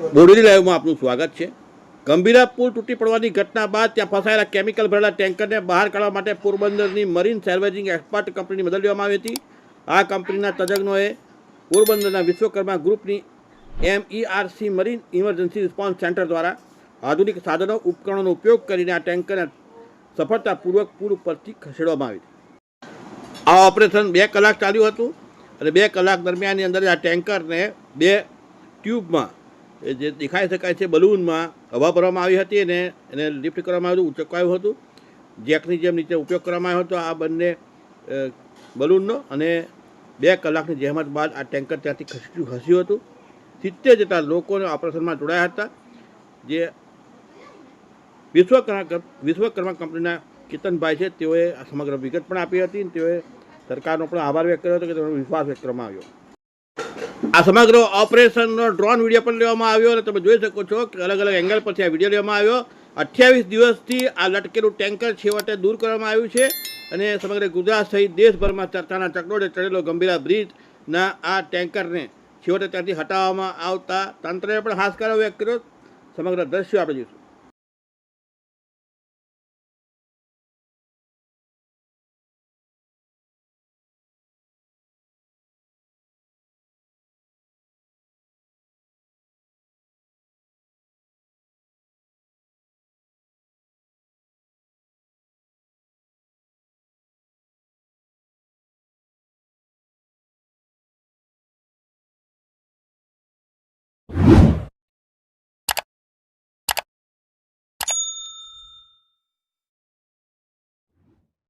બોડેલી લાઈવમાં આપનું સ્વાગત છે. ગંભીરા પુલ તૂટી પડવાની ઘટના બાદ ત્યાં ફસાયેલા કેમિકલ ભરેલા ટેન્કરને બહાર કાઢવા માટે પોરબંદરની મરીન સેલ્વેજિંગ એક્સપર્ટ કંપનીની મદદ લેવામાં આવી હતી. આ કંપનીના તજજ્ઞોએ પોરબંદરના વિશ્વકર્મા ગ્રુપની MERC marine emergency response centre દ્વારા આધુનિક સાધનો, ઉપકરણોનો ઉપયોગ કરીને આ ટેન્કરને સફળતાપૂર્વક પુલ ઉપરથી ખસેડવામાં આવી આ ઓપરેશન બે કલાક ચાલ્યું હતું અને બે કલાક દરમિયાનની અંદર આ ટેન્કરને બે ટ્યુબમાં એ જે દેખાઈ શકાય છે બલૂનમાં હવા ભરવામાં આવી હતી અને એને લિફ્ટ કરવામાં આવ્યું હતું ઉચકવાયું હતું. જેકની જેમ નીચે ઉપયોગ કરવામાં આવ્યો હતો, આ બંને બલૂનનો અને બે કલાકની જહેમત બાદ આ ટેન્કર ત્યાંથી ખસ્યું ખસ્યું હતું. સિત્તેર જેટલા લોકોને ઓપરેશનમાં જોડાયા હતા, જે વિશ્વકર્મા વિશ્વકર્મા કંપનીના કેતનભાઈ છે, તેઓએ આ સમગ્ર વિગત પણ આપી હતી અને તેઓએ સરકારનો પણ આભાર વ્યક્ત કર્યો હતો કે તેનો વિશ્વાસ વ્યક્ત કરવામાં આવ્યો. આ સમગ્ર ઓપરેશનનો ડ્રોન વીડિયો પણ લેવામાં આવ્યો અને તમે જોઈ શકો છો કે અલગ અલગ એંગલ પરથી આ વીડિયો લેવામાં આવ્યો. અઠ્યાવીસ દિવસથી આ લટકેલું ટેન્કર છેવટે દૂર કરવામાં આવ્યું છે અને સમગ્ર ગુજરાત સહિત દેશભરમાં ચર્ચાના ચકડોળે ચડેલો ગંભીરા બ્રિજના આ ટેન્કરને છેવટે ત્યાંથી હટાવવામાં આવતા તંત્રએ પણ હાશકારો વ્યક્ત કર્યો. સમગ્ર દ્રશ્યો આપણે જોઈશું. you.